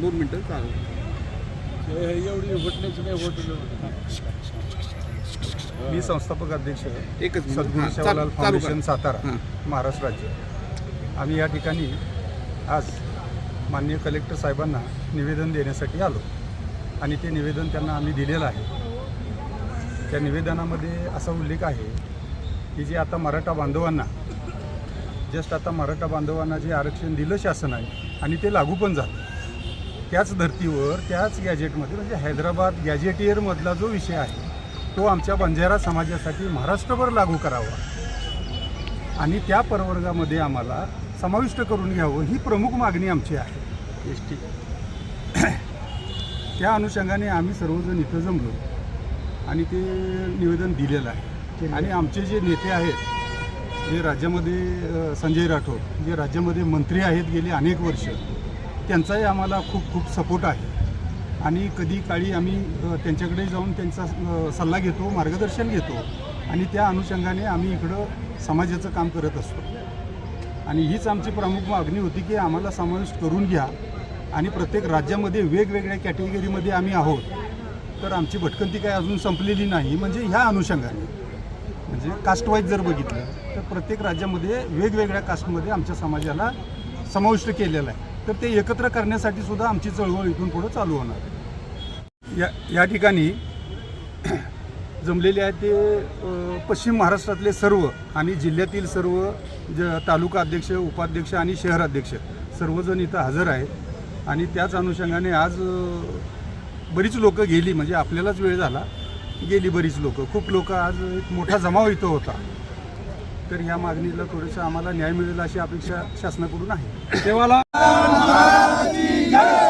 मिनटं चालू एवढी होटण्याची नाही होटल मी संस्थापक अध्यक्ष एकच. सद्गुरू सेवालाल फाउंडेशन. सातारा. महाराष्ट्र राज्य आम्ही या ठिकाणी आज माननीय कलेक्टर साहेबांना निवेदन देण्यासाठी आलो आणि ते निवेदन त्यांना आम्ही दिलेलं आहे त्या निवेदनामध्ये असा उल्लेख आहे की जे आता मराठा बांधवांना जस्ट आता मराठा बांधवांना जे आरक्षण दिलं शासनाने आणि ते लागू पण झालं त्याच धर्तीवर त्याच गॅजेटमध्ये म्हणजे हैदराबाद गॅजेटियरमधला जो विषय आहे तो आमच्या बंजारा समाजासाठी महाराष्ट्रभर लागू करावा. आणि त्या प्रवर्गामध्ये आम्हाला समाविष्ट करून घ्यावं ही प्रमुख मागणी आमची आहे. एस टी त्या अनुषंगाने आम्ही सर्वजण इथं जमलो आणि ते निवेदन दिलेलं आहे. आणि आमचे जे नेते आहेत जे राज्यामध्ये संजय राठोड जे राज्यामध्ये मंत्री आहेत गेली अनेक वर्ष त्यांचाही आम्हाला खूप खूप सपोर्ट आहे. आणि कधी काळी आम्ही त्यांच्याकडे जाऊन त्यांचा सल्ला घेतो मार्गदर्शन घेतो. आणि त्या अनुषंगाने आम्ही इकडं समाजाचं काम करत असतो. आणि हीच आमची प्रमुख मागणी होती की आम्हाला समाविष्ट करून घ्या. आणि प्रत्येक राज्यामध्ये वेगवेगळ्या कॅटेगरीमध्ये आम्ही आहोत. तर आमची भटकंती काय अजून संपलेली नाही. म्हणजे ह्या अनुषंगाने. म्हणजे कास्टवाईज जर बघितलं तर प्रत्येक राज्यामध्ये वेगवेगळ्या कास्टमध्ये आमच्या समाजाला समाविष्ट केलेला आहे. तर ते एकत्र करण्यासाठी सुद्धा आमची चळवळ इथून पुढं चालू होणार. आहे. या या ठिकाणी जमलेले आहेत ते पश्चिम महाराष्ट्रातले सर्व आणि जिल्ह्यातील सर्व ज तालुका अध्यक्ष उपाध्यक्ष आणि शहर अध्यक्ष सर्वजण इथं हजर आहेत. आणि त्याच अनुषंगाने आज बरीच लोकं गेली म्हणजे आपल्यालाच वेळ झाला. गेली बरीच लोकं. खूप लोक आज एक मोठा जमाव इथं होता. तर ह्या मागणीला थोडंसं आम्हाला न्याय मिळेल अशी अपेक्षा शासनाकडून आहे. محمد